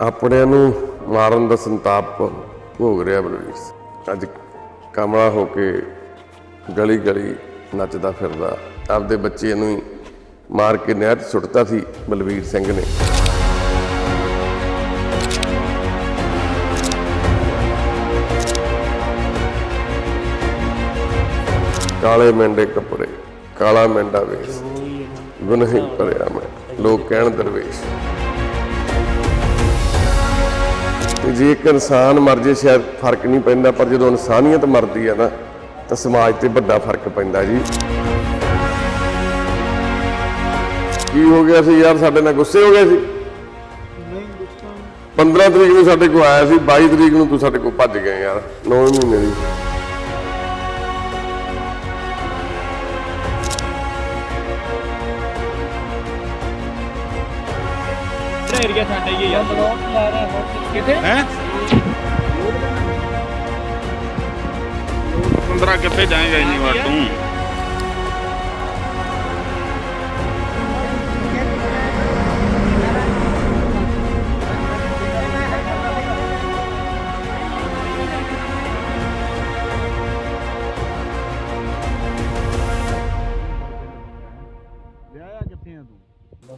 ਆਪਣਿਆਂ ਨੂੰ ਮਾਰਨ ਦਾ ਸੰਤਾਪ ਭੋਗ ਰਿਹਾ ਬਲਵੀਰ ਅੱਜ ਕਮਲਾ ਹੋ ਕੇ ਗਲੀ ਗਲੀ ਨੱਚਦਾ ਫਿਰਦਾ, ਆਪਦੇ ਬੱਚੇ ਨੂੰ ਹੀ ਮਾਰ ਕੇ ਨਹਿਰ 'ਚ ਸੀ ਬਲਵੀਰ ਸਿੰਘ ਨੇ। ਕਾਲੇ ਮੈਂਡੇ ਕੱਪੜੇ, ਕਾਲਾ ਮੈਂਡਾ ਵੇਸ। ਗੁਨਾਹੀ ਭਰਿਆ ਮੈਂ, ਲੋਕ ਕਹਿਣ ਦਰਵੇਸ਼। ਤੇ ਜੇ ਇੱਕ ਇਨਸਾਨ ਮਰ ਜੇ ਸ਼ਾਇਦ ਫ਼ਰਕ ਨਹੀਂ ਪੈਂਦਾ ਪਰ ਜਦੋਂ ਇਨਸਾਨੀਅਤ ਮਰਦੀ ਹੈ ਨਾ ਤਾਂ ਸਮਾਜ ਤੇ ਵੱਡਾ ਫ਼ਰਕ ਪੈਂਦਾ ਜੀ। ਕੀ ਹੋ ਗਿਆ ਸੀ ਯਾਰ? ਸਾਡੇ ਨਾਲ ਗੁੱਸੇ ਹੋ ਗਏ ਸੀ? ਨਹੀਂ ਗੁੱਸਾ 15 ਤਰੀਕ ਨੂੰ ਸਾਡੇ ਕੋਲ ਆਇਆ ਸੀ 22 ਤਰੀਕ ਨੂੰ ਤੂੰ ਸਾਡੇ ਕੋਲ ਭੱਜ ਗਏ ਯਾਰ 9 ਮਹੀਨੇ ਦੀ। ਏਰੀਆ ਸਾਡਾ ਹੀ ਹੈ ਯਾਰ। ਬਲੌਕ ਲਾ ਰਿਹਾ ਹੋਰ ਕਿੱਥੇ ਹੈ 15 ਕਿੱਥੇ ਜਾਏਗਾ ਇੰਨੀ ਵਾਰ ਤੂੰ।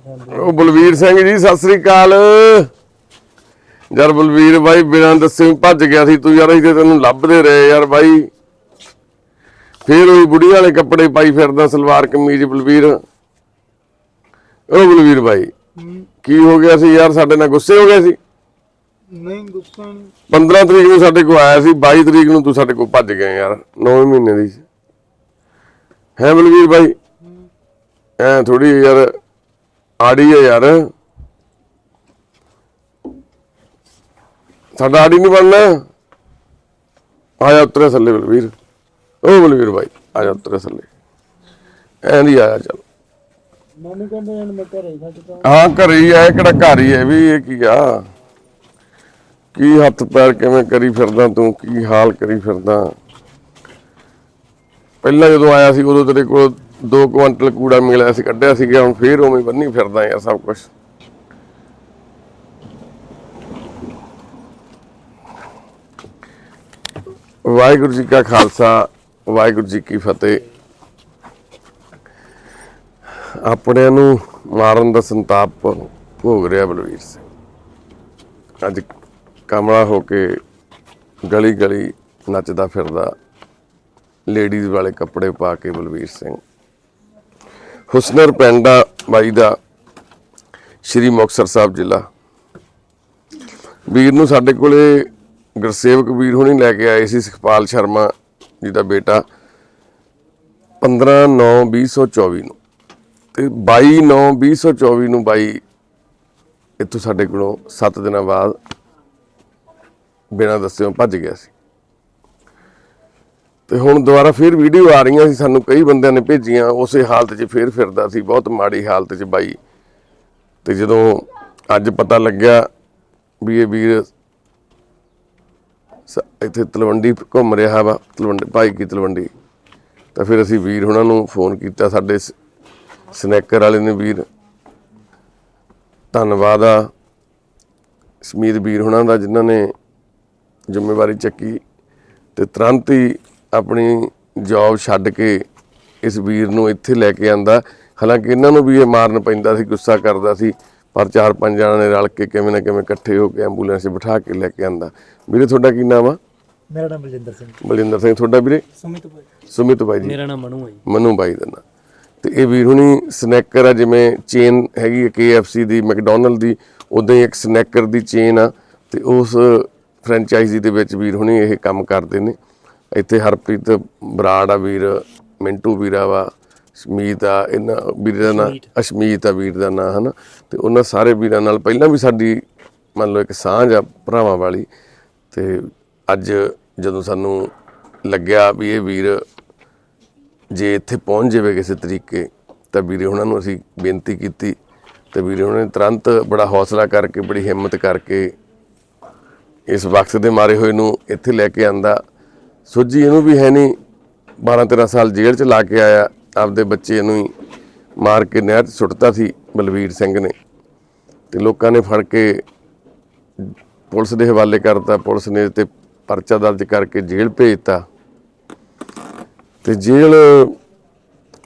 ਉਹ ਬਲਵੀਰ ਸਿੰਘ ਜੀ ਸਤਿ ਸ੍ਰੀ ਅਕਾਲ। ਯਾਰ ਬਲਵੀਰ ਬਾਈ ਬਿਨਾਂ ਦੱਸੇ ਭੱਜ ਗਿਆ ਸੀ। ਤੂੰ ਯਾਰ ਤੇ ਤੈਨੂੰ ਲੱਭਦੇ ਰਹੇ ਯਾਰ ਬਾਈ। ਫੇਰ ਉਹੀ ਬੁੜੀ ਵਾਲੇ ਕੱਪੜੇ ਪਾਈ ਫਿਰਦਾ ਸਲਵਾਰ ਕਮੀਜ਼ ਬਲਵੀਰ। ਉਹ ਬਲਵੀਰ ਬਾਈ ਕੀ ਹੋ ਗਿਆ ਸੀ ਯਾਰ? ਸਾਡੇ ਨਾਲ ਗੁੱਸੇ ਹੋ ਗਿਆ ਸੀ? ਨਹੀਂ ਗੁੱਸਾ ਨਹੀਂ। 15 ਤਰੀਕ ਨੂੰ ਸਾਡੇ ਕੋਲ ਆਇਆ ਸੀ 22 ਤਰੀਕ ਨੂੰ ਤੂੰ ਸਾਡੇ ਕੋਲ ਭੱਜ ਗਏ ਯਾਰ 9 ਮਹੀਨੇ ਦੀ। ਹੈ ਬਲਵੀਰ ਬਾਈ? ਐ ਥੋੜੀ ਯਾਰ ਆੜੀ ਹੈ ਯਾਰ। ਸਾਡਾ ਆੜੀ ਨਹੀਂ ਬਣਨਾ। ਆ ਜਾ ਉਤਰੇ ਥੱਲੇ ਬਲਵੀਰ। ਉਹ ਬਲਵੀਰ ਬਾਈ ਆ ਜਾ ਉਤਰੇ ਥੱਲੇ। ਐਂ ਦੀ ਆਇਆ ਚੱਲ। ਮੈਨੂੰ ਕਹਿੰਦੇ ਨੇ ਮੈਂ ਘਰੇ ਛੱਡ ਤਾ ਹਾਂ ਘਰੇ ਹੀ ਆ ਇਹ ਕਿਹੜਾ ਘਰ ਹੀ ਹੈ ਵੀ ਇਹ ਕੀ ਆ? ਕੀ ਹੱਥ ਪੈਰ ਕਿਵੇਂ ਕਰੀ ਫਿਰਦਾ ਤੂੰ? ਕੀ ਹਾਲ ਕਰੀ ਫਿਰਦਾ? ਪਹਿਲਾਂ ਜਦੋਂ ਆਇਆ ਸੀ ਉਦੋਂ ਤੇਰੇ ਕੋਲ 2 ਕੁਇੰਟਲ ਕੂੜਾ ਮਿਲਿਆ ਸੀ, ਕੱਢਿਆ ਸੀਗਾ ਹੁਣ ਫੇਰ ਉਵੇਂ ਬੰਨੀ ਫਿਰਦਾ ਯਾਰ ਸਭ ਕੁਝ ਵਾਹਿਗੁਰੂ ਜੀ ਕਾ ਖਾਲਸਾ, ਵਾਹਿਗੁਰੂ ਜੀ ਕੀ ਫਤਿਹ। ਆਪਣਿਆਂ ਨੂੰ ਮਾਰਨ ਦਾ ਸੰਤਾਪ ਭੋਗ ਰਿਹਾ ਬਲਵੀਰ ਸਿੰਘ। ਅੱਜ ਕਮਲਾ ਹੋ ਕੇ ਗਲੀ ਗਲੀ ਨੱਚਦਾ ਫਿਰਦਾ ਲੇਡੀਜ਼ ਵਾਲੇ ਕੱਪੜੇ ਪਾ ਕੇ ਬਲਵੀਰ ਸਿੰਘ। ਹੁਸਨਰ ਪੈਂਡਾ ਬਾਈ ਦਾ, ਸ਼੍ਰੀ ਮੁਕਤਸਰ ਸਾਹਿਬ ਜ਼ਿਲ੍ਹਾ। ਵੀਰ ਨੂੰ ਸਾਡੇ ਕੋਲੇ ਗੁਰਸੇਵਕ ਵੀਰ ਹੁਣੀ ਲੈ ਕੇ ਆਏ ਸੀ ਸੁਖਪਾਲ ਸ਼ਰਮਾ ਜੀ ਦਾ ਬੇਟਾ 15 9 2024 ਨੂੰ। ਤੇ 22 9 2024 ਨੂੰ ਬਾਈ ਇੱਥੋਂ ਸਾਡੇ ਕੋਲੋਂ 7 ਦਿਨਾਂ ਬਾਅਦ ਬਿਨਾਂ ਦੱਸਿਓ ਭੱਜ ਗਿਆ ਸੀ। ਤੇ ਹੁਣ ਦੁਬਾਰਾ ਫਿਰ ਵੀਡੀਓ ਆ ਰਹੀਆਂ ਸੀ, ਸਾਨੂੰ ਕਈ ਬੰਦਿਆਂ ਨੇ ਭੇਜੀਆਂ, ਉਸੇ ਹਾਲਤ 'ਚ ਫਿਰ ਫਿਰਦਾ ਸੀ, ਬਹੁਤ ਮਾੜੀ ਹਾਲਤ 'ਚ ਬਾਈ। ਤੇ ਜਦੋਂ ਅੱਜ ਪਤਾ ਲੱਗਿਆ ਵੀ ਇਹ ਵੀਰ ਸ- ਇੱਥੇ ਤਲਵੰਡੀ ਘੁੰਮ ਰਿਹਾ ਵਾ, ਤਲਵੰਡੀ, ਭਾਈ ਕੀ ਤਲਵੰਡੀ। ਤਾਂ ਫਿਰ ਅਸੀਂ ਵੀਰ ਉਹਨਾਂ ਨੂੰ ਫੋਨ ਕੀਤਾ, ਸਾਡੇ ਸ- ਸਨੈਕਰ ਵਾਲੇ ਨੇ ਵੀਰ। ਧੰਨਵਾਦ ਆ ਸਮੀਤ ਵੀਰ ਹੁਣਾਂ ਦਾ, ਜਿਨ੍ਹਾਂ ਨੇ ਜ਼ਿੰਮੇਵਾਰੀ ਚੱਕੀ। ਤੇ ਤੁਰੰਤ ਹੀ ਆਪਣੀ ਜੌਬ ਛੱਡ ਕੇ ਇਸ ਵੀਰ ਨੂੰ ਇੱਥੇ ਲੈ ਕੇ ਆਂਦਾ। ਹਾਲਾਂਕਿ ਇਹਨਾਂ ਨੂੰ ਵੀ ਇਹ ਮਾਰਨ ਪੈਂਦਾ ਸੀ ਗੁੱਸਾ ਕਰਦਾ ਸੀ ਪਰ ਚਾਰ ਪੰਜ ਜਣਾਂ ਨੇ ਰਲ ਕੇ ਕਿਵੇਂ ਨਾ ਕਿਵੇਂ ਇਕੱਠੇ ਹੋ ਕੇ ਐਂਬੂਲੈਂਸ 'ਚ ਬਿਠਾ ਕੇ ਲੈ ਕੇ ਆਂਦਾ। ਵੀਰੇ ਤੁਹਾਡਾ ਕੀ ਨਾਮ ਆ? ਮੇਰਾ ਨਾਮ ਬਲਜਿੰਦਰ ਸਿੰਘ। ਬਲਜਿੰਦਰ ਸਿੰਘ ਤੁਹਾਡਾ ਵੀਰੇ? ਸੁਮਿਤ ਭਾਈ। ਸੁਮਿਤ ਬਾਈ ਜੀ। ਮੇਰਾ ਨਾਮ ਮਨੂ ਹੈ ਜੀ। ਮਨੂ ਬਾਈ ਦਾ ਨਾਂ ਤੇ ਇਹ ਵੀਰ ਹੁਣੀ ਸਨੈਕਰ ਆ ਜਿਵੇਂ ਚੇਨ ਹੈਗੀ ਹੈ KFC ਦੀ ਮੈਕਡੋਨਲਡ ਦੀ ਉਦਾਂ ਹੀ ਇੱਕ ਸਨੈਕਰ ਦੀ ਚੇਨ ਆ। ਤੇ ਉਸ ਫਰੈਂਚਾਈਜ਼ੀ ਦੇ ਵਿੱਚ ਵੀਰ ਹੁਣੀ ਇਹ ਕੰਮ ਕਰਦੇ ਨੇ। ਇੱਥੇ ਹਰਪ੍ਰੀਤ ਬਰਾੜ ਆ ਵੀਰ ਮਿੰਟੂ ਵੀਰਾ ਵਾ ਸਮੀਤ ਆ ਇਹਨਾਂ ਵੀਰ ਦਾ ਨਾਂ ਅਸ਼ਮੀਤ। ਆ ਵੀਰ ਦਾ ਨਾਂ ਹਨਾ? ਤੇ ਉਹਨਾਂ ਸਾਰੇ ਵੀਰਾਂ ਨਾਲ ਪਹਿਲਾਂ ਵੀ ਸਾਡੀ ਮੰਨ ਲਓ ਇੱਕ ਸਾਂਝ ਆ ਭਰਾਵਾਂ ਵਾਲੀ ਤੇ ਅੱਜ ਜਦੋਂ ਸਾਨੂੰ ਲੱਗਿਆ ਵੀ ਇਹ ਵੀਰ ਜੇ ਇੱਥੇ ਪਹੁੰਚ ਜਾਵੇ ਕਿਸੇ ਤਰੀਕੇ ਤਾਂ ਵੀਰੇ ਉਹਨਾਂ ਨੂੰ ਅਸੀਂ ਬੇਨਤੀ ਕੀਤੀ ਤੇ ਵੀਰੇ ਉਹਨਾਂ ਨੇ ਤੁਰੰਤ ਬੜਾ ਹੌਸਲਾ ਕਰਕੇ ਬੜੀ ਹਿੰਮਤ ਕਰਕੇ ਇਸ ਵਕਤ ਦੇ ਮਾਰੇ ਹੋਏ ਨੂੰ ਇੱਥੇ ਲੈ ਕੇ ਆਂਦਾ। ਸੋਝੀ ਇਹਨੂੰ ਵੀ ਹੈ ਨਹੀਂ 12 13 ਸਾਲ ਜੇਲ੍ਹ ਚ ਲਾ ਕੇ ਆਇਆ। ਆਪਦੇ ਬੱਚੇ ਨੂੰ ਹੀ ਮਾਰ ਕੇ ਨਹਿਰ 'ਚ ਸੁੱਟਤਾ ਸੀ ਬਲਵੀਰ ਸਿੰਘ ਨੇ। ਤੇ ਲੋਕਾਂ ਨੇ ਫੜ ਕੇ ਪੁਲਿਸ ਦੇ ਹਵਾਲੇ ਕਰਤਾ। ਪੁਲਿਸ ਨੇ ਤੇ ਪਰਚਾ ਦਰਜ ਕਰਕੇ ਜੇਲ੍ਹ ਭੇਜਤਾ ਤੇ ਜੇਲ੍ਹ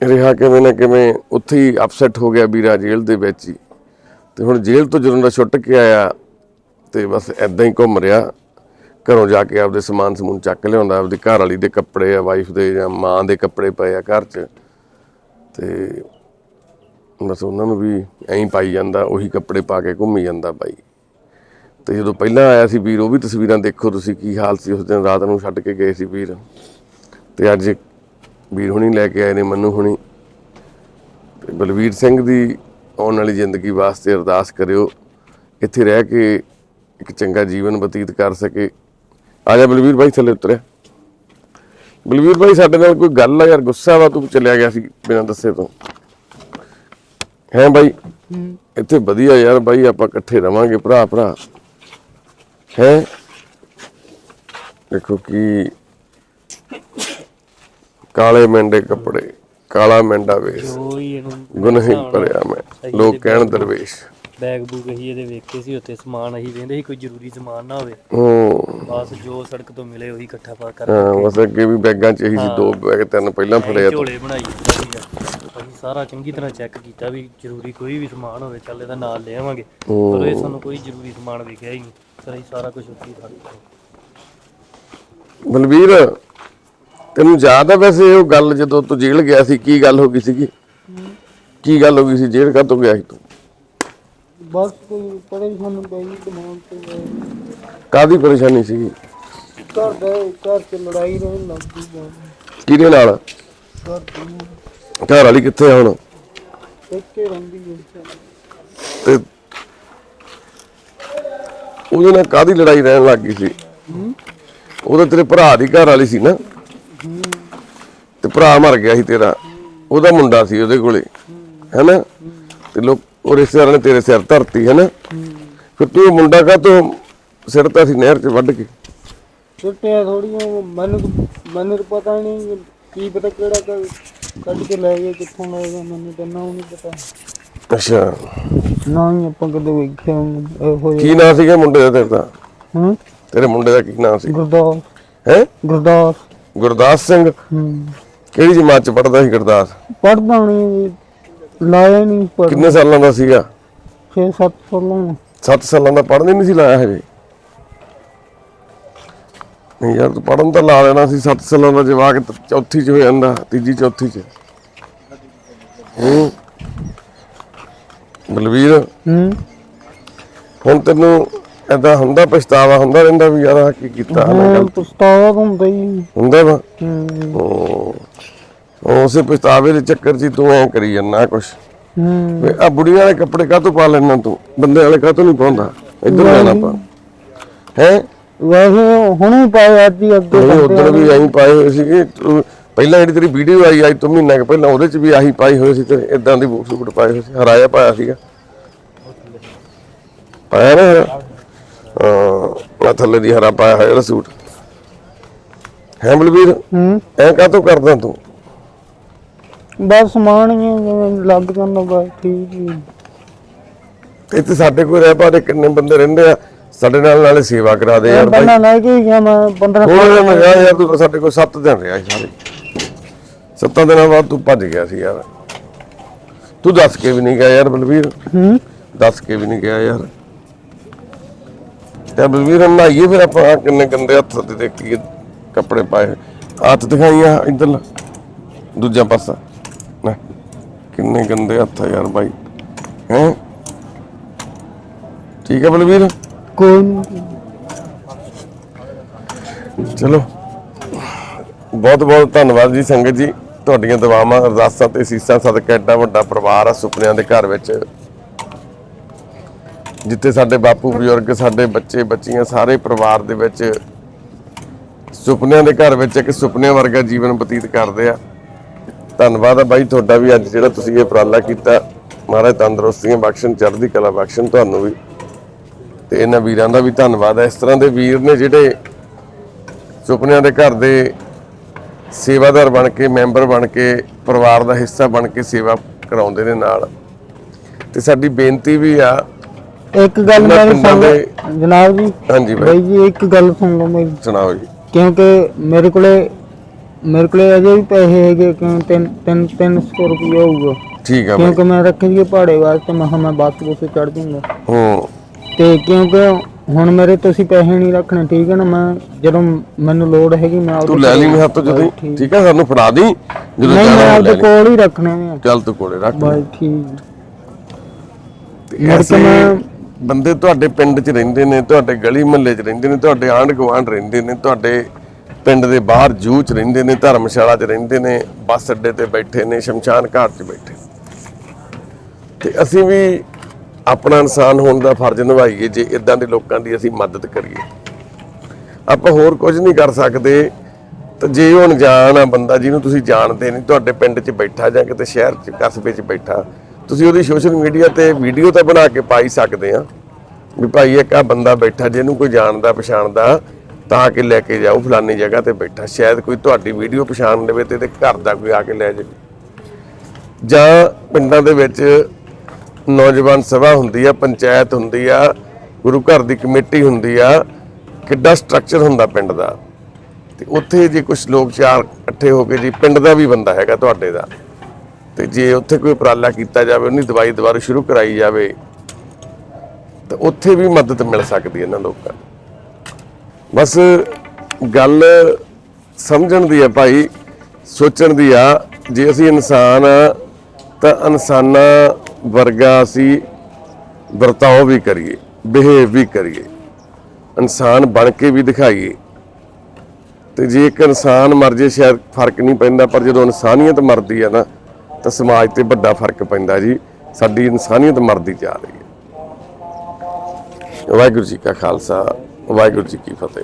ਰਿਹਾ ਕਿਵੇਂ ਨਾ ਕਿਵੇਂ ਉੱਥੇ ਹੀ ਅਪਸੈਟ ਹੋ ਗਿਆ ਵੀਰਾ ਜੇਲ੍ਹ ਦੇ ਵਿੱਚ ਹੀ। ਤੇ ਹੁਣ ਜੇਲ੍ਹ ਤੋਂ ਜਦੋਂ ਦਾ ਛੁੱਟ ਕੇ ਆਇਆ, ਤੇ ਬਸ ਐਦਾਂ ਹੀ ਘੁੰਮ ਰਿਹਾ। ਘਰੋਂ ਜਾ ਕੇ ਆਪਦੇ ਸਮਾਨ ਸਮੂਨ ਚੱਕ ਲਿਆਉਂਦਾ, ਆਪਦੀ ਘਰ ਵਾਲੀ ਦੇ ਕੱਪੜੇ ਆ ਵਾਈਫ ਦੇ ਜਾਂ ਮਾਂ ਦੇ ਕੱਪੜੇ ਪਏ ਆ ਘਰ 'ਚ। ਤੇ ਬਸ ਉਹਨਾਂ ਨੂੰ ਵੀ ਐਂ ਪਾਈ ਜਾਂਦਾ, ਉਹੀ ਕੱਪੜੇ ਪਾ ਕੇ ਘੁੰਮੀ ਜਾਂਦਾ ਬਾਈ। ਤੇ ਜਦੋਂ ਪਹਿਲਾਂ ਆਇਆ ਸੀ ਵੀਰ, ਉਹ ਵੀ ਤਸਵੀਰਾਂ ਦੇਖੋ ਤੁਸੀਂ, ਕੀ ਹਾਲ ਸੀ ਉਸ ਦਿਨ, ਰਾਤ ਨੂੰ ਛੱਡ ਕੇ ਗਏ ਸੀ ਵੀਰ। ਤੇ ਅੱਜ ਵੀਰ ਹੁਣੀ ਲੈ ਕੇ ਆਏ ਨੇ, ਮੰਨੂ ਹੁਣੀ। ਤੇ ਬਲਵੀਰ ਸਿੰਘ ਦੀ ਆਉਣ ਵਾਲੀ ਜ਼ਿੰਦਗੀ ਵਾਸਤੇ ਅਰਦਾਸ ਕਰਿਓ, ਇੱਥੇ ਰਹਿ ਕੇ ਇੱਕ ਚੰਗਾ ਜੀਵਨ ਬਤੀਤ ਕਰ ਸਕੇ। ਆ ਜਾ ਬਲਵੀਰ ਭਾਈ ਥੱਲੇ ਉਤਰਿਆ। ਬਲਵੀਰ ਭਾਈ ਸਾਡੇ ਨਾਲ ਕੋਈ ਗੱਲ ਆ ਯਾਰ ਗੁੱਸਾ ਵਾ ਤੂੰ ਚਲਿਆ ਗਿਆ ਸੀ ਬਿਨਾਂ ਦੱਸੇ ਤੋਂ। ਹੈ ਬਾਈ? ਇੱਥੇ ਵਧੀਆ ਯਾਰ ਬਾਈ ਆਪਾਂ ਇਕੱਠੇ ਰਵਾਂਗੇ ਭਰਾ ਭਰਾ। ਹੈ? ਦੇਖੋ ਕੀ ਕਾਲੇ ਮੈਂਡੇ ਕੱਪੜੇ ਕਾਲਾ ਮੈਂਡਾ ਵੇਸ ਗੁਨਹੀ ਭਰਿਆ ਮੈਂ। ਲੋਕ ਕਹਿਣ ਦਰਵੇਸ਼। ਬੈਗ ਬੂਗ ਅਸੀਂ ਇਹਦੇ ਵੇਖੇ ਸੀ ਉੱਤੇ ਸਮਾਨ ਅਸੀਂ ਵੇਂਦੇ ਸੀ ਕੋਈ ਜ਼ਰੂਰੀ ਸਮਾਨ ਨਾ ਹੋਵੇ। ਹੂੰ। ਬਸ ਜੋ ਸੜਕ ਤੋਂ ਮਿਲੇ ਉਹੀ ਇਕੱਠਾ ਪਾ ਕਰ ਹਾਂ ਬਸ ਅੱਗੇ ਵੀ ਬੈਗਾਂ ਚ ਇਹੀ ਸੀ ਦੋ ਬੈਗ ਤਿੰਨ ਪਹਿਲਾਂ ਫੜਿਆ ਤੂੰ ਝੋਲੇ ਬਣਾਈ ਦਿੱਤਾ ਸੀਗਾ ਅਸੀਂ ਸਾਰਾ ਚੰਗੀ ਤਰ੍ਹਾਂ ਚੈੱਕ ਕੀਤਾ ਵੀ ਜ਼ਰੂਰੀ ਕੋਈ ਵੀ ਸਮਾਨ ਹੋਵੇ ਚੱਲ ਇਹਦਾ ਨਾਲ ਲੈ ਆਵਾਂਗੇ। ਪਰ ਇਹ ਸਾਨੂੰ ਕੋਈ ਜ਼ਰੂਰੀ ਸਮਾਨ ਵਿਖਿਆ ਹੀ ਨਹੀਂ ਫਿਰ ਅਸੀਂ ਸਾਰਾ ਕੁਝ ਉੱਥੇ ਹੀ ਫੜ ਲਿਆ। ਬਲਵੀਰ ਤੈਨੂੰ ਯਾਦ ਆ ਵੈਸੇ ਉਹ ਗੱਲ ਜਦੋਂ ਤੂੰ ਜੇਲ੍ਹ ਗਿਆ ਸੀ ਕੀ ਗੱਲ ਹੋ ਗਈ ਸੀਗੀ? ਕੀ ਗੱਲ ਹੋ ਗਈ ਸੀ? ਜੇਲ੍ਹ ਕਾ ਗਿਆ ਸੀ ਤੂੰ? ਬਸ ਕੋਈ ਪਰੇਸ਼ਾਨੀ ਪਈ ਦਿਮਾਗ ਤੇ ਕਾਦੀ ਪਰੇਸ਼ਾਨੀ ਸੀਗੀ? ਘਰ ਦੇ ਘਰ ਚ ਲੜਾਈ ਰਹਿਣ ਲੱਗ ਗਈ ਬਹੁਤ। ਕਿਹਦੇ ਨਾਲ? ਘਰ ਦੀ। ਘਰ ਵਾਲੀ ਕਿੱਥੇ ਆ ਹੁਣ? ਇੱਕੇ ਰਹਿੰਦੀ ਹੈ ਤੇ ਉਹਦੇ ਨਾਲ ਕਾਦੀ ਲੜਾਈ ਰਹਿਣ ਲੱਗ ਗਈ ਸੀ? ਉਹਦਾ ਤੇਰੇ ਭਰਾ ਦੀ ਘਰ ਵਾਲੀ ਸੀ ਨਾ? ਤੇ ਭਰਾ ਮਰ ਗਿਆ ਸੀ ਤੇਰਾ। ਉਹਦਾ ਮੁੰਡਾ ਸੀ ਉਹਦੇ ਕੋਲੇ। ਹੈਨਾ? ਤੇ ਲੋਕ ਉਹ ਰਿਸ਼ਤੇਦਾਰਾਂ ਨੇ ਤੇਰੇ ਸਿਰ ਧਰਤੀ ਹੈਨਾ ਫਿਰ ਤੂੰ ਮੁੰਡਾ ਕਾ ਤੋਂ ਸਿਰ ਤਾਂ ਸੀ ਨਹਿਰ 'ਚ ਵੱਢ ਕੇ। ਛੁੱਟਿਆ ਥੋੜੀਆਂ ਮੈਨੂੰ ਤਾਂ- ਮੈਨੂੰ ਤਾਂ ਪਤਾ ਹੀ ਨਹੀਂ ਕੀ ਪਤਾ ਕਿਹੜਾ ਕ- ਕੱਢ ਕੇ ਲੈ ਗਏ ਕਿੱਥੋਂ ਲੈ ਗਏ ਮੈਨੂੰ ਤਾਂ ਨਾ ਨਹੀਂ ਪਤਾ। ਅੱਛਾ। ਨਾ ਹੀ ਆਪਾਂ ਕਦੇ ਵੇਖਿਆ ਨੀ ਇਹੋ ਜਿਹਾ। ਕੀ ਨਾਂ ਸੀਗਾ ਮੁੰਡੇ ਦਾ ਤੇਰੇ ਦਾ ਹਾਂ? ਤੇਰੇ ਮੁੰਡੇ ਦਾ ਕੀ ਨਾਂ ਸੀ? ਗੁਰਦਾਸ। ਹੈ? ਗੁਰਦਾਸ। ਗੁਰਦਾਸ ਸਿੰਘ? ਹੂੰ। ਕਿਹੜੀ ਜਮਾਤ 'ਚ ਪੜਦਾ ਸੀ ਗੁਰਦਾਸ? ਪੜਦਾ ਨਹੀਂ ਲਾਇਆ ਨਹੀਂ ਪੜ ਕਿੰਨੇ ਸਾਲਾਂ ਦਾ ਸੀਗਾ? 6-7 ਸਾਲਾਂ 7 ਸਾਲਾਂ ਦਾ ਪੜ੍ਹਨ ਨਹੀਂ ਸੀ ਲਾਇਆ ਹਜੇ? ਨਹੀਂ ਯਾਰ ਤੂੰ ਪੜਨ ਤਾਂ ਲਾ ਲੈਣਾ ਸੀ 7 ਸਾਲਾਂ ਦਾ ਜਵਾਕ ਤਾਂ ਚੌਥੀ ਚ ਹੋ ਜਾਂਦਾ ਤੀਜੀ ਚੌਥੀ ਚ। ਹੂੰ। ਬਲਵੀਰ ਹੂੰ। ਹੁਣ ਤੈਨੂੰ ਏਦਾਂ ਹੁੰਦਾ ਪਛਤਾਵਾ ਹੁੰਦਾ ਰਹਿੰਦਾ ਵੀ ਯਾਰ ਆਹ ਕੀ ਕੀਤਾ ਹਾਂ ਗਲਤ ਪਛਤਾਵਾ ਤਾਂ ਹੁੰਦਾ ਹੀ ਹੁੰਦਾ ਵਾ? ਹੂੰ। ਉਹ ਉਸੇ ਪਛਤਾਵੇ ਦੇ ਚੱਕਰ 'ਚ ਹੀ ਤੂੰ ਐ ਕਰੀ ਜਾਂਦਾ ਕੁਛ। ਹੂੰ। ਆ ਬੁੜੀਆਂ ਵਾਲੇ ਕੱਪੜੇ ਕਾਹਤੋਂ ਪਾ ਲੈਣਾ ਤੂੰ? ਬੰਦੇ ਵਾਲੇ ਕਾਹਤੋਂ ਨਹੀਂ ਪਾਉਂਦਾ? ਇੱਧਰ ਲੈਣਾ ਪਾ। ਹੈ? ਵੈਸੇ ਹੁਣੇ ਪਾਇਆ ਹੀ ਅੱਗੇ ਨਹੀਂ ਉਦੋਂ ਵੀ ਐਂ ਪਾਏ ਹੋਏ ਸੀਗੇ। ਤੂੰ- ਪਹਿਲਾਂ ਜਿਹੜੀ ਤੇਰੀ ਵੀਡੀਓ ਆਈ ਅੱਜ ਤੋਂ ਮਹੀਨਾ ਕੁ ਪਹਿਲਾਂ ਉਹਦੇ ਚ ਵੀ ਆਹੀ ਪਾਈ ਹੋਈ ਸੀ ਤੇ ਇਦਾਂ ਦੀ ਬੂਟ ਸੂਟ ਪਾਏ ਹੋਏ ਸੀ। ਹਰਾਇਆ ਪਾਇਆ ਸੀਗਾ। ਪਾਇਆ ਨਾ ਹਰਾ? ਹਾਂ ਥੱਲੇ ਦੀ ਹਰਾ ਪਾਇਆ ਹੋਇਆ ਜਿਹੜਾ ਸੂਟ। ਹੈ ਬਲਵੀਰ ਹੂੰ। ਐ ਕਾਹਤੋਂ ਕਰਦਾ ਤੂੰ? ਬਸ ਸਮਾਨ ਹੀ ਹੈ, ਜਿਵੇਂ ਲੱਗ ਜਾਂਦਾ ਬਸ ਠੀਕ ਹੀ ਇੱਥੇ ਸਾਡੇ ਕੋਲ ਰਹਿ ਪਾ ਦੇ ਕਿੰਨੇ ਬੰਦੇ ਰਹਿੰਦੇ ਆ? ਸਾਡੇ ਨਾਲ ਨਾਲੇ ਸੇਵਾ ਕਰਾ ਦੇ ਯਾਰ ਬਾਈ। ਬੰਦਾ ਲੈ ਕੇ ਗਿਆ ਮੈਂ 15 ਹੋਰ ਮੈਂ ਕਿਹਾ ਯਾਰ ਤੂੰ ਤਾਂ ਸਾਡੇ ਕੋਲ 7 ਦਿਨ ਰਿਹਾ ਸੀ ਸਾਰੇ। ਸੱਤਾਂ ਦਿਨਾਂ ਬਾਅਦ ਤੂੰ ਭੱਜ ਗਿਆ ਸੀ ਯਾਰ। ਤੂੰ ਦੱਸ ਕੇ ਵੀ ਨਹੀਂ ਗਿਆ ਯਾਰ ਬਲਵੀਰ। ਹੂੰ? ਦੱਸ ਕੇ ਵੀ ਨਹੀਂ ਗਿਆ ਯਾਰ। ਤੇ ਬਲਵੀਰ ਹੁਣ ਨਹਾਈਏ ਫਿਰ ਆਪਾਂ ਆਹ ਕਿੰਨੇ ਗੰਦੇ ਹੱਥ ਤੇ ਦੇਖੀਏ ਕੱਪੜੇ ਪਾਏ। ਹੱਥ ਦਿਖਾਈਆਂ ਇੱਧਰ ਦੂਜਾ ਪਾਸਾ। ਲੈ ਕਿੰਨੇ ਗੰਦੇ ਹੱਥ ਆ ਯਾਰ ਬਾਈ। ਹੈ? ਠੀਕ ਹੈ ਬਲਵੀਰ? ਕੋਈ ਚਲੋ। ਬਹੁਤ ਬਹੁਤ ਧੰਨਵਾਦ ਜੀ ਸੰਗਤ ਜੀ। ਤੁਹਾਡੀਆਂ ਦੁਆਵਾਂ ਅਰਦਾਸਾਂ ਤੇ ਸੀਸਾਂ ਸਦਕਾ ਐਡਾ ਵੱਡਾ ਪਰਿਵਾਰ ਆ ਸੁਪਨਿਆਂ ਦੇ ਘਰ ਵਿੱਚ। ਜਿੱਥੇ ਸਾਡੇ ਬਾਪੂ ਬਜ਼ੁਰਗ ਸਾਡੇ ਬੱਚੇ ਬੱਚੀਆਂ ਸਾਰੇ ਪਰਿਵਾਰ ਦੇ ਵਿੱਚ ਸੁਪਨਿਆਂ ਦੇ ਘਰ ਵਿੱਚ ਇੱਕ ਸੁਪਨਿਆਂ ਵਰਗਾ ਜੀਵਨ ਬਤੀਤ ਕਰਦੇ ਆ। ਧੰਨਵਾਦ ਆ ਬਾਈ ਤੁਹਾਡਾ ਵੀ ਅੱਜ ਜਿਹੜਾ ਤੁਸੀਂ ਇਹ ਉਪਰਾਲਾ ਕੀਤਾ ਮਹਾਰਾਜ ਤੰਦਰੁਸਤੀਆਂ ਬਖਸ਼ਣ ਚੜ੍ਹਦੀ ਕਲਾ ਬਖਸ਼ਣ ਤੁਹਾਨੂੰ ਵੀ। ਤੇ ਇਹਨਾਂ ਵੀਰਾਂ ਦਾ ਵੀ ਧੰਨਵਾਦ ਹੈ ਇਸ ਤਰ੍ਹਾਂ ਦੇ ਵੀਰ ਨੇ ਜਿਹੜੇ ਸੁਪਨਿਆਂ ਦੇ ਘਰ ਦੇ ਸੇਵਾਦਾਰ ਬਣ ਕੇ ਮੈਂਬਰ ਬਣ ਕੇ ਪਰਿਵਾਰ ਦਾ ਹਿੱਸਾ ਬਣ ਕੇ ਸੇਵਾ ਕਰਾਉਂਦੇ ਨੇ ਨਾਲ। ਤੇ ਸਾਡੀ ਬੇਨਤੀ ਵੀ ਆ ਇੱਕ ਗੱਲ ਪਿੰਡਾਂ ਸੁਣ ਜਨਾਬ ਜੀ ਹਾਂਜੀ ਬਾਈ। ਬਾਈ ਜੀ ਇੱਕ ਗੱਲ ਸੁਣ ਲਓ ਮੇਰੀ। ਸੁਣਾਓ ਜੀ। ਕਿਉਂਕਿ ਮੇਰੇ ਕੋਲੇ ਮੇਰੇ ਕੋਲੇ ਅਜੇ ਵੀ ਪੈਸੇ ਹੈਗੇ ਕਿਉਂ? ਤਿੰਨ ਤਿੰਨ 300 ਰੁਪਏ ਹੋਊਗਾ। ਠੀਕ ਆ ਬਾਈ। ਕਿਉਂਕਿ ਮੈਂ ਰੱਖੇ ਸੀਗੇ ਪਹਾੜੇ ਵਾਸਤੇ ਮੈਂ ਕਿਹਾ ਮੈਂ ਬੱਸ ਬੁੱਸ ਚੜ ਜਾਊਂਗਾ ਹੂੰ। ਤੇ ਕਿਉਂਕਿ ਹੁਣ ਮੇਰੇ ਤੁਸੀਂ ਪੈਸੇ ਨਹੀਂ ਰੱਖਣੇ ਠੀਕ ਹੈ ਨਾ? ਮੈਂ ਜਦੋਂ ਮੈਨੂੰ ਲੋੜ ਹੈਗੀ ਮੈਂ ਤੂੰ ਲੈ ਲਈ ਮੇਰੇ ਹੱਥੋਂ ਜਦੋਂ ਠੀਕ। ਠੀਕ ਆ? ਸਾਨੂੰ ਫੜਾ ਦੀ ਜਦੋਂ ਨਹੀਂ ਮੈਂ ਜਾਣਾ ਲਈ। ਕੋਲ ਹੀ ਰੱਖਣੇ ਨੇ। ਚੱਲ ਤੂੰ ਕੋਲੇ ਰੱਖ ਲੈ। ਬਾਈ ਠੀਕ। ਤੇ ਮੁੜ ਕੇ ਐਸੇ ਮੈਂ- ਬੰਦੇ ਤੁਹਾਡੇ ਪਿੰਡ 'ਚ ਰਹਿੰਦੇ ਨੇ ਤੁਹਾਡੇ ਗਲੀ ਮੁਹੱਲੇ 'ਚ ਰਹਿੰਦੇ ਨੇ ਤੁਹਾਡੇ ਆਂਢ ਗੁਆਂਢ ਰਹਿੰਦੇ ਨੇ ਤੁਹਾਡੇ ਪਿੰਡ ਦੇ ਬਾਹਰ ਜੂਹ 'ਚ ਰਹਿੰਦੇ ਨੇ, ਧਰਮਸ਼ਾਲਾ 'ਚ ਰਹਿੰਦੇ ਨੇ, ਬੱਸ ਅੱਡੇ ਤੇ ਬੈਠੇ ਨੇ, ਸ਼ਮਸ਼ਾਨ ਘਾਟ 'ਚ ਬੈਠੇ ਤੇ ਅਸੀਂ ਵੀ ਆਪਣਾ ਇਨਸਾਨ ਹੋਣ ਦਾ ਫਰਜ਼ ਨਿਭਾਈਏ, ਜੇ ਇਦਾਂ ਦੇ ਲੋਕਾਂ ਦੀ ਅਸੀਂ ਮਦਦ ਕਰੀਏ। ਆਪਾਂ ਹੋਰ ਕੁਝ ਨਹੀਂ ਕਰ ਸਕਦੇ। ਤਾਂ ਜੇ ਉਹ ਅਣਜਾਣ ਆ ਬੰਦਾ, ਜਿਹਨੂੰ ਤੁਸੀਂ ਜਾਣਦੇ ਨਹੀਂ, ਤੁਹਾਡੇ ਪਿੰਡ 'ਚ ਬੈਠਾ ਜਾਂ ਕਿਤੇ ਸ਼ਹਿਰ 'ਚ, ਕਸਬੇ 'ਚ ਬੈਠਾ, ਤੁਸੀਂ ਉਹਦੀ ਸੋਸ਼ਲ ਮੀਡੀਆ ਤੇ ਵੀਡੀਓ ਤਾਂ ਬਣਾ ਕੇ ਪਾਈ ਸਕਦੇ ਆ। ਵੀ ਭਾਈ ਇੱਕ ਆ ਬੰਦਾ ਬੈਠਾ, ਜਿਹਨੂੰ ਕੋਈ ਜਾਣਦਾ, ਪਛਾਣਦਾ ਤਾਂ ਕਿ ਲੈ ਕੇ ਜਾਓ, ਫਲਾਨੀ ਜਗ੍ਹਾ ਤੇ ਬੈਠਾ। ਸ਼ਾਇਦ ਕੋਈ ਤੁਹਾਡੀ ਵੀਡੀਓ ਪਛਾਣ ਲਵੇ ਤੇ ਇਹਦੇ ਘਰ ਦਾ ਕੋਈ ਆ ਕੇ ਲੈ ਜਾਵੇ। ਜਾਂ ਪਿੰਡਾਂ ਦੇ ਵਿੱਚ ਨੌਜਵਾਨ ਸਭਾ ਹੁੰਦੀ ਆ, ਪੰਚਾਇਤ ਹੁੰਦੀ ਆ, ਗੁਰੂ ਘਰ ਦੀ ਕਮੇਟੀ ਹੁੰਦੀ ਆ, ਕਿੱਡਾ ਸਟਰਕਚਰ ਹੁੰਦਾ ਪਿੰਡ ਦਾ। ਤੇ ਉੱਥੇ ਜੇ ਕੁਝ ਲੋਕ ਚਾਰ ਇਕੱਠੇ ਹੋ ਕੇ ਜੀ, ਪਿੰਡ ਦਾ ਵੀ ਬੰਦਾ ਹੈਗਾ ਤੁਹਾਡੇ ਦਾ। ਤੇ ਜੇ ਉੱਥੇ ਕੋਈ ਉਪਰਾਲਾ ਕੀਤਾ ਜਾਵੇ ਉਹਨੀ ਦਵਾਈ ਦੁਬਾਰਾ ਸ਼ੁਰੂ ਕਰਾਈ ਜਾਵੇ, ਤਾਂ ਉੱਥੇ ਵੀ ਮਦਦ ਮਿਲ ਸਕਦੀ ਹੈ ਇਹਨਾਂ ਲੋਕਾਂ ਨੂੰ। ਬਸ ਗੱਲ ਸਮਝਣ ਦੀ ਆ ਭਾਈ, ਸੋਚਣ ਦੀ ਆ, ਜੇ ਅਸੀਂ ਇਨਸਾਨ ਆ, ਤਾਂ ਇਨਸਾਨਾਂ ਵਰਗਾ ਅਸੀਂ ਵਰਤਾਓ ਵੀ ਕਰੀਏ ਬਿਹੇਵ ਵੀ ਕਰੀਏ, ਇਨਸਾਨ ਬਣ ਕੇ ਵੀ ਦਿਖਾਈਏ। ਤੇ ਜੇ ਇੱਕ ਇਨਸਾਨ ਮਰ ਜੇ, ਸ਼ਾਇਦ ਫ਼ਰਕ ਨਹੀਂ ਪੈਂਦਾ, ਪਰ ਜਦੋਂ ਇਨਸਾਨੀਅਤ ਮਰਦੀ ਆ ਨਾ, ਤਾਂ ਸਮਾਜ ਤੇ ਵੱਡਾ ਫ਼ਰਕ ਪੈਂਦਾ ਜੀ, ਸਾਡੀ ਇਨਸਾਨੀਅਤ ਮਰਦੀ ਜਾ ਰਹੀ ਹੈ। ਵਾਹਿਗੁਰੂ ਜੀ ਕਾ ਖਾਲਸਾ। ਵਾਹਿਗੁਰੂ ਜੀ ਕੀ ਫਤਿਹ।